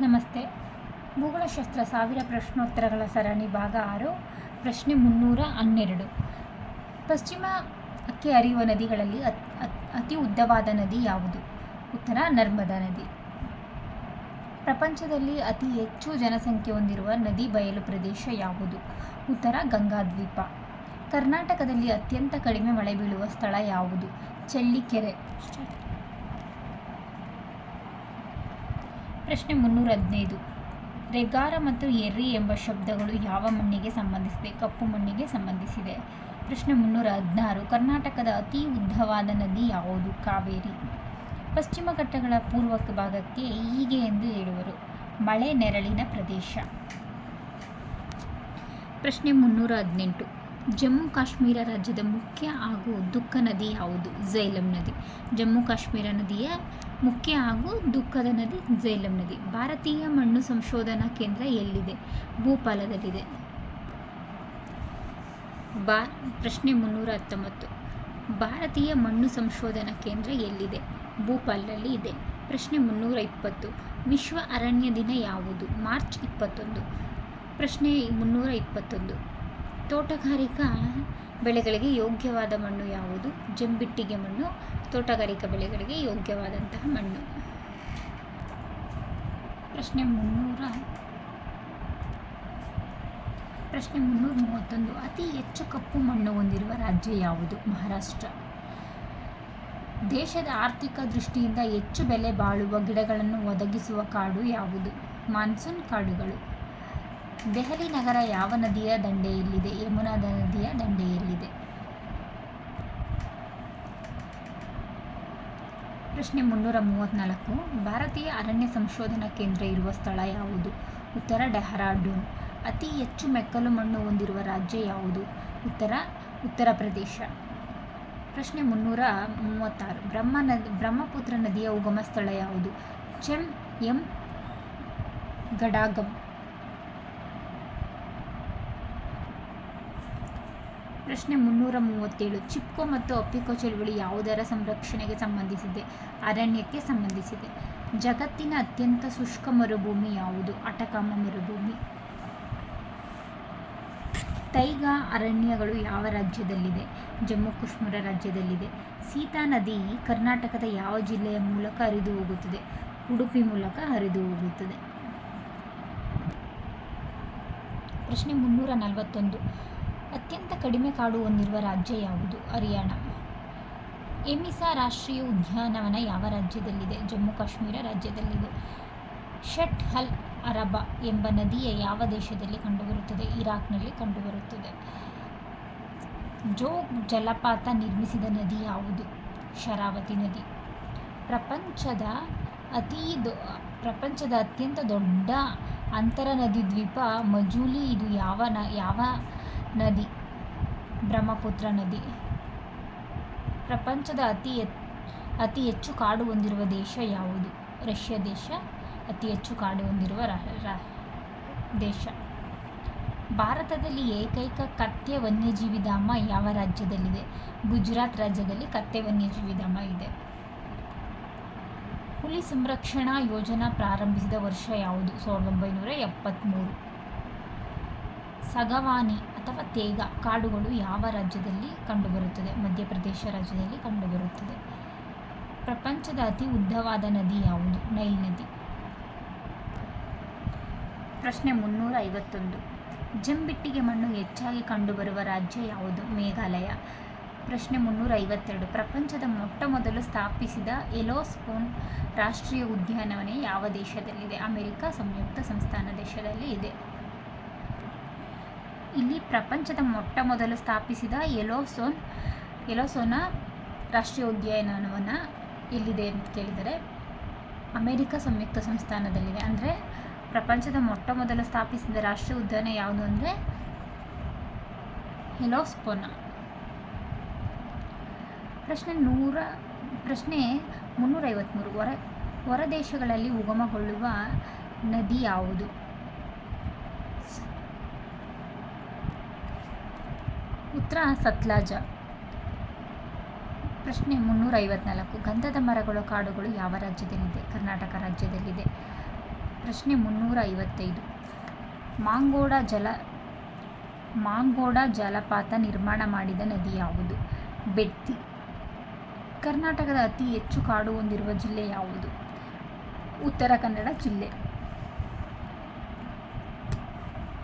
ನಮಸ್ತೆ. ಭೂಗೋಳಶಾಸ್ತ್ರ ಸಾವಿರ ಪ್ರಶ್ನೋತ್ತರಗಳ ಸರಣಿ ಭಾಗ ಆರು, ಪ್ರಶ್ನೆ ಮುನ್ನೂರ ಹನ್ನೆರಡು. ಪಶ್ಚಿಮ ಅಕ್ಕಿ ಹರಿಯುವ ನದಿಗಳಲ್ಲಿ ಅತ್- ಉದ್ದವಾದ ನದಿ ಯಾವುದು? ಉತ್ತರ, ನರ್ಮದಾ ನದಿ. ಪ್ರಪಂಚದಲ್ಲಿ ಅತಿ ಹೆಚ್ಚು ಜನಸಂಖ್ಯೆ ಹೊಂದಿರುವ ನದಿ ಬಯಲು ಪ್ರದೇಶ ಯಾವುದು? ಉತ್ತರ, ಗಂಗಾದ್ವೀಪ. ಕರ್ನಾಟಕದಲ್ಲಿ ಅತ್ಯಂತ ಕಡಿಮೆ ಮಳೆ ಬೀಳುವ ಸ್ಥಳ ಯಾವುದು? ಚಳ್ಳಿಕೆರೆ. ಪ್ರಶ್ನೆ ಮುನ್ನೂರ ಹದಿನೈದು. ರೆಗಾರ ಮತ್ತು ಎರ್ರಿ ಎಂಬ ಶಬ್ದಗಳು ಯಾವ ಮಣ್ಣಿಗೆ ಸಂಬಂಧಿಸಿದೆ? ಕಪ್ಪು ಮಣ್ಣಿಗೆ ಸಂಬಂಧಿಸಿದೆ. ಪ್ರಶ್ನೆ ಮುನ್ನೂರ ಹದಿನಾರು. ಕರ್ನಾಟಕದ ಅತಿ ಉದ್ದವಾದ ನದಿ ಯಾವುದು? ಕಾವೇರಿ. ಪಶ್ಚಿಮ ಘಟ್ಟಗಳ ಪೂರ್ವ ಭಾಗಕ್ಕೆ ಹೀಗೆ ಎಂದು ಹೇಳುವರು. ಮಳೆ ನೆರಳಿನ ಪ್ರದೇಶ. ಪ್ರಶ್ನೆ ಮುನ್ನೂರ ಹದಿನೆಂಟು. ಜಮ್ಮು ಕಾಶ್ಮೀರ ರಾಜ್ಯದ ಮುಖ್ಯ ಹಾಗೂ ದುಃಖ ನದಿ ಯಾವುದು? ಝೈಲಂ ನದಿ. ಜಮ್ಮು ಕಾಶ್ಮೀರ ನದಿಯ ಮುಖ್ಯ ಹಾಗೂ ದುಃಖದ ನದಿ ಝೈಲಂ ನದಿ. ಭಾರತೀಯ ಮಣ್ಣು ಸಂಶೋಧನಾ ಕೇಂದ್ರ ಎಲ್ಲಿದೆ? ಭೂಪಾಲದಲ್ಲಿದೆ. ಬಾ, ಪ್ರಶ್ನೆ ಮುನ್ನೂರ ಹತ್ತೊಂಬತ್ತು. ಭಾರತೀಯ ಮಣ್ಣು ಸಂಶೋಧನಾ ಕೇಂದ್ರ ಎಲ್ಲಿದೆ? ಭೂಪಾಲದಲ್ಲಿ ಇದೆ. ಪ್ರಶ್ನೆ ಮುನ್ನೂರ ಇಪ್ಪತ್ತು. ವಿಶ್ವ ಅರಣ್ಯ ದಿನ ಯಾವುದು? ಮಾರ್ಚ್ ಇಪ್ಪತ್ತೊಂದು. ಪ್ರಶ್ನೆ ಮುನ್ನೂರ ಇಪ್ಪತ್ತೊಂದು. ತೋಟಗಾರಿಕಾ ಬೆಳೆಗಳಿಗೆ ಯೋಗ್ಯವಾದ ಮಣ್ಣು ಯಾವುದು? ಜಂಬಿಟ್ಟಿಗೆ ಮಣ್ಣು ತೋಟಗಾರಿಕಾ ಬೆಳೆಗಳಿಗೆ ಯೋಗ್ಯವಾದಂತಹ ಮಣ್ಣು. ಪ್ರಶ್ನೆ ಮುನ್ನೂರ ಪ್ರಶ್ನೆ ಮುನ್ನೂರ ಮೂವತ್ತೊಂದು. ಅತಿ ಹೆಚ್ಚು ಕಪ್ಪು ಮಣ್ಣು ಹೊಂದಿರುವ ರಾಜ್ಯ ಯಾವುದು? ಮಹಾರಾಷ್ಟ್ರ. ದೇಶದ ಆರ್ಥಿಕ ದೃಷ್ಟಿಯಿಂದ ಹೆಚ್ಚು ಬೆಲೆ ಬಾಳುವ ಗಿಡಗಳನ್ನು ಒದಗಿಸುವ ಕಾಡು ಯಾವುದು? ಮಾನ್ಸೂನ್ ಕಾಡುಗಳು. ದೆಹಲಿ ನಗರ ಯಾವ ನದಿಯ ದಂಡೆಯಲ್ಲಿದೆ? ಯಮುನಾ ನದಿಯ ದಂಡೆಯಲ್ಲಿದೆ. ಪ್ರಶ್ನೆ ಮುನ್ನೂರ ಮೂವತ್ತ್ನಾಲ್ಕು ಭಾರತೀಯ ಅರಣ್ಯ ಸಂಶೋಧನಾ ಕೇಂದ್ರ ಇರುವ ಸ್ಥಳ ಯಾವುದು? ಉತ್ತರ ಡೆಹ್ರಾಡೂನ್. ಅತಿ ಹೆಚ್ಚು ಮೆಕ್ಕಲು ಮಣ್ಣು ಹೊಂದಿರುವ ರಾಜ್ಯ ಯಾವುದು? ಉತ್ತರ ಉತ್ತರ ಪ್ರದೇಶ. ಪ್ರಶ್ನೆ ಮುನ್ನೂರ ಮೂವತ್ತಾರು. ಬ್ರಹ್ಮ ನದಿ, ಬ್ರಹ್ಮಪುತ್ರ ನದಿಯ ಉಗಮ ಸ್ಥಳ ಯಾವುದು? ಚೆಂ ಎಂ ಗಡಾಗಂ ಪ್ರಶ್ನೆ ಮುನ್ನೂರ ಮೂವತ್ತೇಳು. ಚಿಪ್ಕೋ ಮತ್ತು ಅಪ್ಪಿಕೋ ಚಳುವಳಿ ಯಾವುದರ ಸಂರಕ್ಷಣೆಗೆ ಸಂಬಂಧಿಸಿದೆ? ಅರಣ್ಯಕ್ಕೆ ಸಂಬಂಧಿಸಿದೆ. ಜಗತ್ತಿನ ಅತ್ಯಂತ ಶುಷ್ಕ ಮರುಭೂಮಿ ಯಾವುದು? ಅಟಕಾಮ ಮರುಭೂಮಿ. ತೈಗಾ ಅರಣ್ಯಗಳು ಯಾವ ರಾಜ್ಯದಲ್ಲಿದೆ? ಜಮ್ಮು ಕಾಶ್ಮೀರ ರಾಜ್ಯದಲ್ಲಿದೆ. ಸೀತಾ ನದಿ ಕರ್ನಾಟಕದ ಯಾವ ಜಿಲ್ಲೆಯ ಮೂಲಕ ಹರಿದು ಹೋಗುತ್ತದೆ? ಉಡುಪಿ ಮೂಲಕ ಹರಿದು ಹೋಗುತ್ತದೆ. ಪ್ರಶ್ನೆ ಮುನ್ನೂರ ನಲವತ್ತೊಂದು. ಅತ್ಯಂತ ಕಡಿಮೆ ಕಾಡು ಹೊಂದಿರುವ ರಾಜ್ಯ ಯಾವುದು? ಹರಿಯಾಣ. ಎಮಿಸಾ ರಾಷ್ಟ್ರೀಯ ಉದ್ಯಾನವನ ಯಾವ ರಾಜ್ಯದಲ್ಲಿದೆ? ಜಮ್ಮು ಕಾಶ್ಮೀರ ರಾಜ್ಯದಲ್ಲಿದೆ. ಶಟ್ ಹಲ್ ಅರಬ ಎಂಬ ನದಿಯ ಯಾವ ದೇಶದಲ್ಲಿ ಕಂಡುಬರುತ್ತದೆ? ಇರಾಕ್ನಲ್ಲಿ ಕಂಡುಬರುತ್ತದೆ. ಜೋಗ್ ಜಲಪಾತ ನಿರ್ಮಿಸಿದ ನದಿ ಯಾವುದು? ಶರಾವತಿ ನದಿ. ಪ್ರಪಂಚದ ಅತೀ ದೊ, ಪ್ರಪಂಚದ ಅತ್ಯಂತ ದೊಡ್ಡ ಅಂತರ ನದಿ ದ್ವೀಪ ಮಜೂಲಿ, ಇದು ಯಾವ ನ, ಯಾವ ನದಿ? ಬ್ರಹ್ಮಪುತ್ರ ನದಿ. ಪ್ರಪಂಚದ ಅತಿ ಎತ್ ಅತಿ ಹೆಚ್ಚು ಕಾಡು ಹೊಂದಿರುವ ದೇಶ ಯಾವುದು? ರಷ್ಯಾ ದೇಶ, ಅತಿ ಹೆಚ್ಚು ಕಾಡು ಹೊಂದಿರುವ ದೇಶ. ಭಾರತದಲ್ಲಿ ಏಕೈಕ ಕತ್ತೆ ವನ್ಯಜೀವಿಧಾಮ ಯಾವ ರಾಜ್ಯದಲ್ಲಿದೆ? ಗುಜರಾತ್ ರಾಜ್ಯದಲ್ಲಿ ಕತ್ತೆ ವನ್ಯಜೀವಿಧಾಮ ಇದೆ. ಹುಲಿ ಸಂರಕ್ಷಣಾ ಯೋಜನಾ ಪ್ರಾರಂಭಿಸಿದ ವರ್ಷ ಯಾವುದು? ಸಾವಿರದ ಒಂಬೈನೂರ ಎಪ್ಪತ್ತ್ಮೂರು ಸಗವಾನಿ ಅಥವಾ ತೇಗ ಕಾಡುಗಳು ಯಾವ ರಾಜ್ಯದಲ್ಲಿ ಕಂಡುಬರುತ್ತದೆ? ಮಧ್ಯಪ್ರದೇಶ ರಾಜ್ಯದಲ್ಲಿ ಕಂಡುಬರುತ್ತದೆ. ಪ್ರಪಂಚದ ಅತಿ ಉದ್ದವಾದ ನದಿ ಯಾವುದು? ನೈಲ್ ನದಿ. ಪ್ರಶ್ನೆ ಮುನ್ನೂರ ಐವತ್ತೊಂದು. ಜಂಬಿಟ್ಟಿಗೆ ಮಣ್ಣು ಹೆಚ್ಚಾಗಿ ಕಂಡುಬರುವ ರಾಜ್ಯ ಯಾವುದು? ಮೇಘಾಲಯ. ಪ್ರಶ್ನೆ ಮುನ್ನೂರ ಐವತ್ತೆರಡು ಪ್ರಪಂಚದ ಮೊಟ್ಟ ಮೊದಲು ಸ್ಥಾಪಿಸಿದ ಎಲೋಸ್ಪೋನ್ ರಾಷ್ಟ್ರೀಯ ಉದ್ಯಾನವನ ಯಾವ ದೇಶದಲ್ಲಿದೆ? ಅಮೆರಿಕ ಸಂಯುಕ್ತ ಸಂಸ್ಥಾನ ದೇಶದಲ್ಲಿ ಇದೆ. ಇಲ್ಲಿ ಪ್ರಪಂಚದ ಮೊಟ್ಟ ಮೊದಲು ಸ್ಥಾಪಿಸಿದ ಎಲೋಸೋನ್, ಎಲೋಸೋನ ರಾಷ್ಟ್ರೀಯ ಉದ್ಯಾನವನ ಎಲ್ಲಿದೆ ಅಂತ ಕೇಳಿದರೆ, ಅಮೆರಿಕ ಸಂಯುಕ್ತ ಸಂಸ್ಥಾನದಲ್ಲಿದೆ. ಅಂದರೆ ಪ್ರಪಂಚದ ಮೊಟ್ಟ ಮೊದಲು ಸ್ಥಾಪಿಸಿದ ರಾಷ್ಟ್ರೀಯ ಉದ್ಯಾನ ಯಾವುದು ಅಂದರೆ ಹೆಲೋಸ್ಪೋನ ಪ್ರಶ್ನೆ ನೂರ, ಪ್ರಶ್ನೆ ಮುನ್ನೂರೈವತ್ತ್ಮೂರು ಹೊರ ಹೊರ ದೇಶಗಳಲ್ಲಿ ಉಗಮಗೊಳ್ಳುವ ನದಿ ಯಾವುದು? ಉತ್ತರ ಸತ್ಲಾಜ. ಪ್ರಶ್ನೆ ಮುನ್ನೂರ ಐವತ್ನಾಲ್ಕು ಗಂಧದ ಮರಗಳು, ಕಾಡುಗಳು ಯಾವ ರಾಜ್ಯದಲ್ಲಿದೆ? ಕರ್ನಾಟಕ ರಾಜ್ಯದಲ್ಲಿದೆ. ಪ್ರಶ್ನೆ ಮುನ್ನೂರ ಐವತ್ತೈದು ಮಾಂಗೋಡ ಜಲ, ಮಾಂಗೋಡ ಜಲಪಾತ ನಿರ್ಮಾಣ ಮಾಡಿದ ನದಿ ಯಾವುದು? ಬೆಟ್ಟಿ. ಕರ್ನಾಟಕದ ಅತಿ ಹೆಚ್ಚು ಕಾಡು ಹೊಂದಿರುವ ಜಿಲ್ಲೆ ಯಾವುದು? ಉತ್ತರ ಕನ್ನಡ ಜಿಲ್ಲೆ.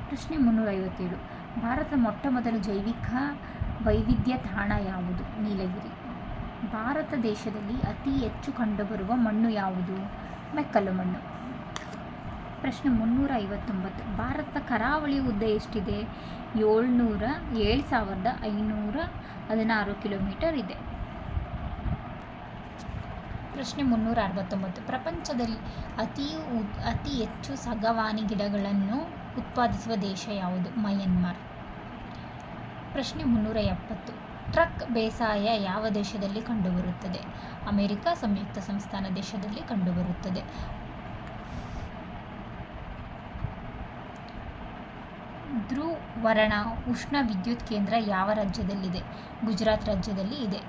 ಪ್ರಶ್ನೆ ಮುನ್ನೂರ ಐವತ್ತೇಳು ಭಾರತದ ಮೊಟ್ಟ ಮೊದಲ ಜೈವಿಕ ವೈವಿಧ್ಯ ತಾಣ ಯಾವುದು? ನೀಲಗಿರಿ. ಭಾರತ ದೇಶದಲ್ಲಿ ಅತಿ ಹೆಚ್ಚು ಕಂಡುಬರುವ ಮಣ್ಣು ಯಾವುದು? ಮೆಕ್ಕಲು ಮಣ್ಣು. ಪ್ರಶ್ನೆ ಮುನ್ನೂರ ಐವತ್ತೊಂಬತ್ತು ಭಾರತದ ಕರಾವಳಿ ಉದ್ದ ಎಷ್ಟಿದೆ? ಏಳ್ನೂರ, ಏಳು ಸಾವಿರದ ಐನೂರ ಹದಿನಾರು ಕಿಲೋಮೀಟರ್ ಇದೆ. ಪ್ರಶ್ನೆ ಮುನ್ನೂರ ಅರವತ್ತೊಂಬತ್ತು ಪ್ರಪಂಚದಲ್ಲಿ ಅತಿ ಅತಿ ಹೆಚ್ಚು ಸಗವಾನಿ ಗಿಡಗಳನ್ನು ಉತ್ಪಾದಿಸುವ ದೇಶ ಯಾವುದು? ಮಯನ್ಮಾರ್. ಪ್ರಶ್ನೆ ಮುನ್ನೂರ ಎಪ್ಪತ್ತು ಟ್ರಕ್ ಬೇಸಾಯ ಯಾವ ದೇಶದಲ್ಲಿ ಕಂಡುಬರುತ್ತದೆ? ಅಮೆರಿಕ ಸಂಯುಕ್ತ ಸಂಸ್ಥಾನ ದೇಶದಲ್ಲಿ ಕಂಡುಬರುತ್ತದೆ. ಧ್ರುವರಣ ಉಷ್ಣ ವಿದ್ಯುತ್ ಕೇಂದ್ರ ಯಾವ ರಾಜ್ಯದಲ್ಲಿದೆ? ಗುಜರಾತ್ ರಾಜ್ಯದಲ್ಲಿ ಇದೆ.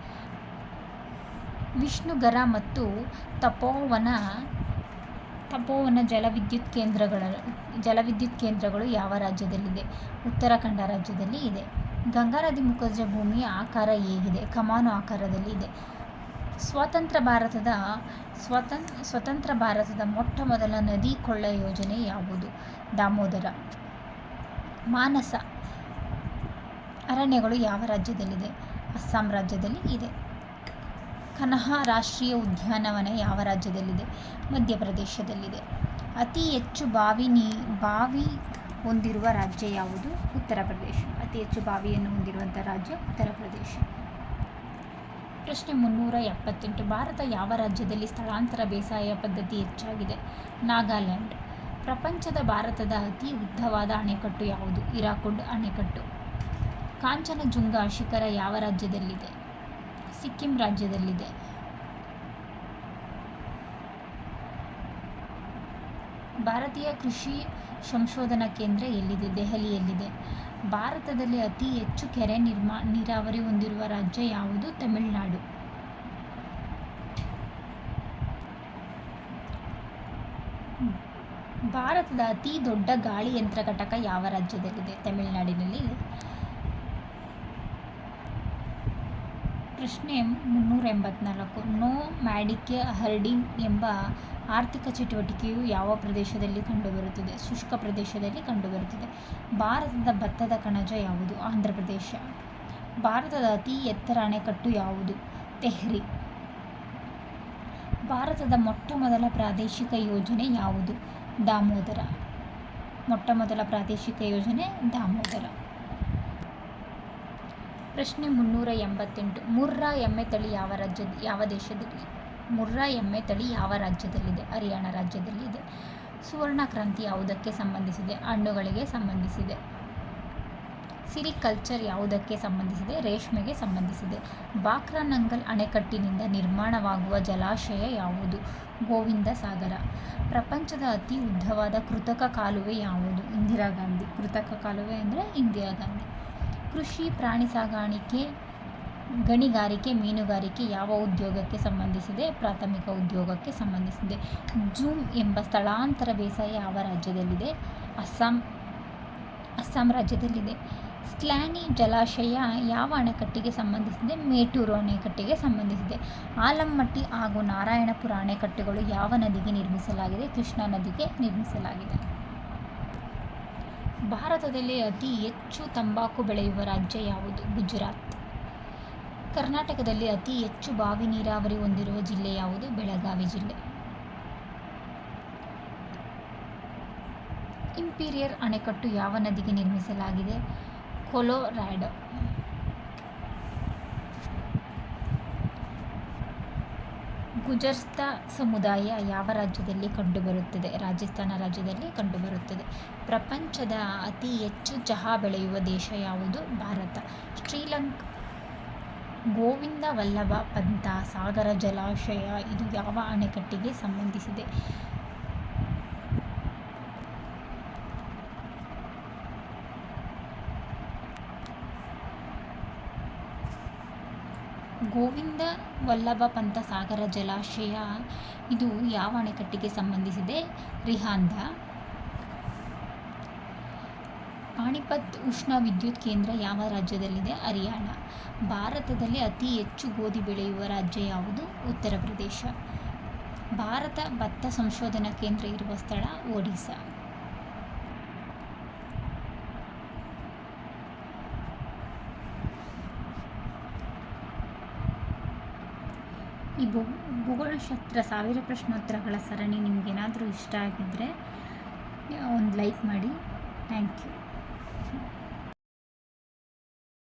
ವಿಷ್ಣುಗರ ಮತ್ತು ತಪೋವನ ತಪೋವನ ಜಲವಿದ್ಯುತ್ ಕೇಂದ್ರಗಳ, ಜಲವಿದ್ಯುತ್ ಕೇಂದ್ರಗಳು ಯಾವ ರಾಜ್ಯದಲ್ಲಿದೆ? ಉತ್ತರಾಖಂಡ ರಾಜ್ಯದಲ್ಲಿ ಇದೆ. ಗಂಗಾ ನದಿ ಮುಖಜ ಭೂಮಿಯ ಆಕಾರ ಹೇಗಿದೆ? ಕಮಾನು ಆಕಾರದಲ್ಲಿ ಇದೆ. ಸ್ವತಂತ್ರ ಭಾರತದ, ಸ್ವತಂ ಸ್ವತಂತ್ರ ಭಾರತದ ಮೊಟ್ಟ ಮೊದಲ ನದಿ ಕೊಳ್ಳ ಯೋಜನೆ ಯಾವುದು? ದಾಮೋದರ. ಮಾನಸ. ಅರಣ್ಯಗಳು ಯಾವ ರಾಜ್ಯದಲ್ಲಿದೆ? ಅಸ್ಸಾಂ ರಾಜ್ಯದಲ್ಲಿ ಇದೆ. ಕನಹ ರಾಷ್ಟ್ರೀಯ ಉದ್ಯಾನವನ ಯಾವ ರಾಜ್ಯದಲ್ಲಿದೆ? ಮಧ್ಯಪ್ರದೇಶದಲ್ಲಿದೆ. ಅತಿ ಹೆಚ್ಚು ಬಾವಿ ನೀ, ಬಾವಿ ಹೊಂದಿರುವ ರಾಜ್ಯ ಯಾವುದು? ಉತ್ತರ ಪ್ರದೇಶ. ಅತಿ ಹೆಚ್ಚು ಬಾವಿಯನ್ನು ಹೊಂದಿರುವಂಥ ರಾಜ್ಯ ಉತ್ತರ ಪ್ರದೇಶ. ಪ್ರಶ್ನೆ ಮುನ್ನೂರ ಎಪ್ಪತ್ತೆಂಟು. ಭಾರತ ಯಾವ ರಾಜ್ಯದಲ್ಲಿ ಸ್ಥಳಾಂತರ ಬೇಸಾಯ ಪದ್ಧತಿ ಹೆಚ್ಚಾಗಿದೆ? ನಾಗಾಲ್ಯಾಂಡ್. ಪ್ರಪಂಚದ ಭಾರತದ ಅತಿ ಉದ್ದವಾದ ಅಣೆಕಟ್ಟು ಯಾವುದು? ಇರಾಕುಡ್ ಅಣೆಕಟ್ಟು. ಕಾಂಚನಜುಂಗ ಶಿಖರ ಯಾವ ರಾಜ್ಯದಲ್ಲಿದೆ? ಸಿಕ್ಕಿಂ ರಾಜ್ಯದಲ್ಲಿದೆ. ಭಾರತೀಯ ಕೃಷಿ ಸಂಶೋಧನಾ ಕೇಂದ್ರ ಎಲ್ಲಿದೆ? ದೆಹಲಿಯಲ್ಲಿದೆ. ಭಾರತದಲ್ಲಿ ಅತಿ ಹೆಚ್ಚು ಕೆರೆ ನಿರ್ಮಾ, ನೀರಾವರಿ ಹೊಂದಿರುವ ರಾಜ್ಯ ಯಾವುದು? ತಮಿಳುನಾಡು. ಭಾರತದ ಅತಿ ದೊಡ್ಡ ಗಾಳಿ ಯಂತ್ರ ಘಟಕ ಯಾವ ರಾಜ್ಯದಲ್ಲಿದೆ? ತಮಿಳುನಾಡಿನಲ್ಲಿ. ಪ್ರಶ್ನೆ ಮುನ್ನೂರ ಎಂಬತ್ನಾಲ್ಕು ನೋ ಮ್ಯಾಡಿಕೆ ಹರ್ಡಿಂಗ್ ಎಂಬ ಆರ್ಥಿಕ ಚಟುವಟಿಕೆಯು ಯಾವ ಪ್ರದೇಶದಲ್ಲಿ ಕಂಡುಬರುತ್ತದೆ? ಶುಷ್ಕ ಪ್ರದೇಶದಲ್ಲಿ ಕಂಡುಬರುತ್ತದೆ. ಭಾರತದ ಭತ್ತದ ಕಣಜ ಯಾವುದು? ಆಂಧ್ರ ಪ್ರದೇಶ. ಭಾರತದ ಅತಿ ಎತ್ತರ ಅಣೆಕಟ್ಟು ಯಾವುದು? ತೆಹ್ರಿ. ಭಾರತದ ಮೊಟ್ಟ ಮೊದಲ ಪ್ರಾದೇಶಿಕ ಯೋಜನೆ ಯಾವುದು? ದಾಮೋದರ. ಮೊಟ್ಟ ಮೊದಲ ಪ್ರಾದೇಶಿಕ ಯೋಜನೆ ದಾಮೋದರ. ಪ್ರಶ್ನೆ ಮುನ್ನೂರ ಎಂಬತ್ತೆಂಟು. ಮುರ್ರಾ ಎಮ್ಮೆ ತಳಿ ಯಾವ ರಾಜ್ಯದ ಯಾವ ದೇಶದಲ್ಲಿ? ಮುರ್ರಾ ಎಮ್ಮೆ ತಳಿ ಯಾವ ರಾಜ್ಯದಲ್ಲಿದೆ? ಹರಿಯಾಣ ರಾಜ್ಯದಲ್ಲಿದೆ. ಸುವರ್ಣ ಕ್ರಾಂತಿ ಯಾವುದಕ್ಕೆ ಸಂಬಂಧಿಸಿದೆ? ಹಣ್ಣುಗಳಿಗೆ ಸಂಬಂಧಿಸಿದೆ. ಸಿರಿಕಲ್ಚರ್ ಯಾವುದಕ್ಕೆ ಸಂಬಂಧಿಸಿದೆ? ರೇಷ್ಮೆಗೆ ಸಂಬಂಧಿಸಿದೆ. ಬಾಕ್ರಾನಂಗಲ್ ಅಣೆಕಟ್ಟಿನಿಂದ ನಿರ್ಮಾಣವಾಗುವ ಜಲಾಶಯ ಯಾವುದು? ಗೋವಿಂದ ಸಾಗರ. ಪ್ರಪಂಚದ ಅತಿ ಉದ್ದವಾದ ಕೃತಕ ಕಾಲುವೆ ಯಾವುದು? ಇಂದಿರಾ ಗಾಂಧಿ. ಕೃತಕ ಕಾಲುವೆ ಅಂದರೆ ಇಂದಿರಾ ಗಾಂಧಿ. ಕೃಷಿ ಪ್ರಾಣಿ ಸಾಗಾಣಿಕೆ ಗಣಿಗಾರಿಕೆ, ಮೀನುಗಾರಿಕೆ ಯಾವ ಉದ್ಯೋಗಕ್ಕೆ ಸಂಬಂಧಿಸಿದೆ, ಪ್ರಾಥಮಿಕ ಉದ್ಯೋಗಕ್ಕೆ ಸಂಬಂಧಿಸಿದೆ. ಜೂಮ್ ಎಂಬ ಸ್ಥಳಾಂತರ ಬೇಸಾಯ ಯಾವ ರಾಜ್ಯದಲ್ಲಿದೆ? ಅಸ್ಸಾಂ ಅಸ್ಸಾಂ ರಾಜ್ಯದಲ್ಲಿದೆ. ಸ್ಲ್ಯಾನಿ ಜಲಾಶಯ ಯಾವ ಅಣೆಕಟ್ಟಿಗೆ ಸಂಬಂಧಿಸಿದೆ? ಮೇಟೂರು ಅಣೆಕಟ್ಟಿಗೆ ಸಂಬಂಧಿಸಿದೆ. ಆಲಮ್ಮಟ್ಟಿ ಹಾಗೂ ನಾರಾಯಣಪುರ ಅಣೆಕಟ್ಟುಗಳು ಯಾವ ನದಿಗೆ ನಿರ್ಮಿಸಲಾಗಿದೆ? ಕೃಷ್ಣಾ ನದಿಗೆ ನಿರ್ಮಿಸಲಾಗಿದೆ. ಭಾರತದಲ್ಲಿ ಅತಿ ಹೆಚ್ಚು ತಂಬಾಕು ಬೆಳೆಯುವ ರಾಜ್ಯ ಯಾವುದು? ಗುಜರಾತ್. ಕರ್ನಾಟಕದಲ್ಲಿ ಅತಿ ಹೆಚ್ಚು ಬಾವಿ ನೀರಾವರಿ ಹೊಂದಿರುವ ಜಿಲ್ಲೆ ಯಾವುದು? ಬೆಳಗಾವಿ ಜಿಲ್ಲೆ. ಇಂಪೀರಿಯರ್ ಅಣೆಕಟ್ಟು ಯಾವ ನದಿಗೆ ನಿರ್ಮಿಸಲಾಗಿದೆ? ಕೊಲೊರ್ಯಾಡೋ ಗುಜರ್ಸ್ತ ಸಮುದಾಯ ಯಾವ ರಾಜ್ಯದಲ್ಲಿ ಕಂಡುಬರುತ್ತದೆ? ರಾಜಸ್ಥಾನ ರಾಜ್ಯದಲ್ಲಿ ಕಂಡುಬರುತ್ತದೆ. ಪ್ರಪಂಚದ ಅತಿ ಹೆಚ್ಚು ಚಹಾ ಬೆಳೆಯುವ ದೇಶ ಯಾವುದು? ಭಾರತ. ಶ್ರೀಲಂಕ್. ಗೋವಿಂದ ವಲ್ಲಭ ಪಂತ ಸಾಗರ ಜಲಾಶಯ ಇದು ಯಾವ ಅಣೆಕಟ್ಟಿಗೆ ಸಂಬಂಧಿಸಿದೆ? ಗೋವಿಂದ ವಲ್ಲಭ ಪಂತ ಸಾಗರ ಜಲಾಶಯ. ಇದು ಯಾವ ಅಣೆಕಟ್ಟಿಗೆ ಸಂಬಂಧಿಸಿದೆ? ರಿಹಾಂದ ಪಾಣಿಪತ್ ಉಷ್ಣ ವಿದ್ಯುತ್ ಕೇಂದ್ರ ಯಾವ ರಾಜ್ಯದಲ್ಲಿದೆ? ಹರಿಯಾಣ. ಭಾರತದಲ್ಲಿ ಅತಿ ಹೆಚ್ಚು ಗೋಧಿ ಬೆಳೆಯುವ ರಾಜ್ಯ ಯಾವುದು? ಉತ್ತರ ಪ್ರದೇಶ. ಭಾರತ ಭತ್ತ ಸಂಶೋಧನಾ ಕೇಂದ್ರ ಇರುವ ಸ್ಥಳ ಒಡಿಶಾ ಈ ಭೂ ಭೂಗೋಳಶಾಸ್ತ್ರ ಸಾವಿರ ಪ್ರಶ್ನೋತ್ತರಗಳ ಸರಣಿ ನಿಮಗೇನಾದರೂ ಇಷ್ಟ ಆಗಿದ್ದರೆ ಒಂದು ಲೈಕ್ ಮಾಡಿ. Thank you